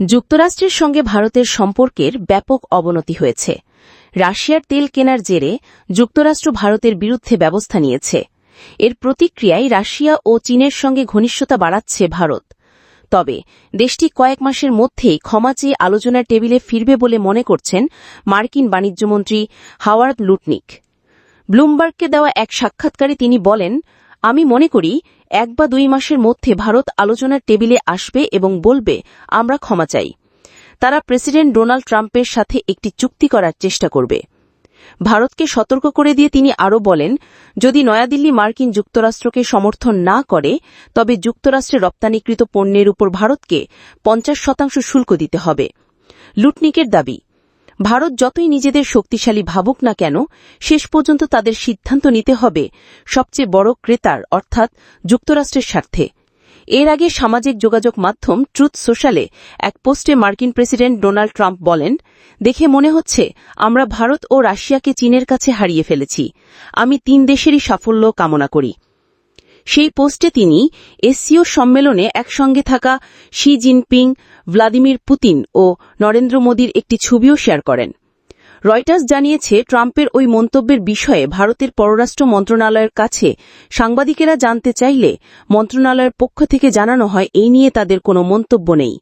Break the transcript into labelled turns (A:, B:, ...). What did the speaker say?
A: যুক্তরাষ্ট্রের সঙ্গে ভারতের সম্পর্কের ব্যাপক অবনতি হয়েছে। রাশিয়ার তেল কেনার জেরে যুক্তরাষ্ট্র ভারতের বিরুদ্ধে ব্যবস্থা নিয়েছে। এর প্রতিক্রিয়ায় রাশিয়া ও চীনের সঙ্গে ঘনিষ্ঠতা বাড়াচ্ছে ভারত। তবে দেশটি কয়েক মাসের মধ্যেই ক্ষমা চেয়ে আলোচনার টেবিলে ফিরবে বলে মনে করছেন মার্কিন বাণিজ্যমন্ত্রী হাওয়ার্ড লুটনিক। ব্লুমবার্গকে দেওয়া এক সাক্ষাৎকারে তিনি বলেন আমি মনে করি, এক বা দুই মাসের মধ্যে ভারত আলোচনার টেবিলে আসবে এবং বলবে, আমরা ক্ষমা চাই। তারা প্রেসিডেন্ট ডোনাল্ড ট্রাম্পের সাথে একটি চুক্তি করার চেষ্টা করবে। ভারতকে সতর্ক করে দিয়ে তিনি আরও বলেন, যদি নয়াদিল্লি মার্কিন যুক্তরাষ্ট্রকে সমর্থন না করে, তবে যুক্তরাষ্ট্রে রপ্তানিকৃত পণ্যের উপর ভারতকে পঞ্চাশ শতাংশ শুল্ক দিতে হবে। লুটনিকের দাবি ভারত যতই নিজেদের শক্তিশালী ভাবুক না কেন, শেষ পর্যন্ত তাদের সিদ্ধান্ত নিতে হবে সবচেয়ে বড় ক্রেতার, অর্থাৎ যুক্তরাষ্ট্রের স্বার্থে। এর আগে সামাজিক যোগাযোগ মাধ্যম ট্রুথ সোশ্যালে এক পোস্টে মার্কিন প্রেসিডেন্ট ডোনাল্ড ট্রাম্প বলেন, দেখে মনে হচ্ছে আমরা ভারত ও রাশিয়াকে চীনের কাছে হারিয়ে ফেলেছি। আমি তিন দেশেরই সাফল্য কামনা করি। সেই পোস্টে তিনি এসসিও সম্মেলনে একসঙ্গে থাকা শি জিনপিং, ভ্লাদিমির পুতিন ও নরেন্দ্র মোদীর একটি ছবিও শেয়ার করেন। রয়টার্স জানিয়েছে, ট্রাম্পের ওই মন্তব্যের বিষয়ে ভারতের পররাষ্ট্র মন্ত্রণালয়ের কাছে সাংবাদিকেরা জানতে চাইলে মন্ত্রণালয়ের পক্ষ থেকে জানানো হয়, এই নিয়ে তাদের কোনো মন্তব্য নেই।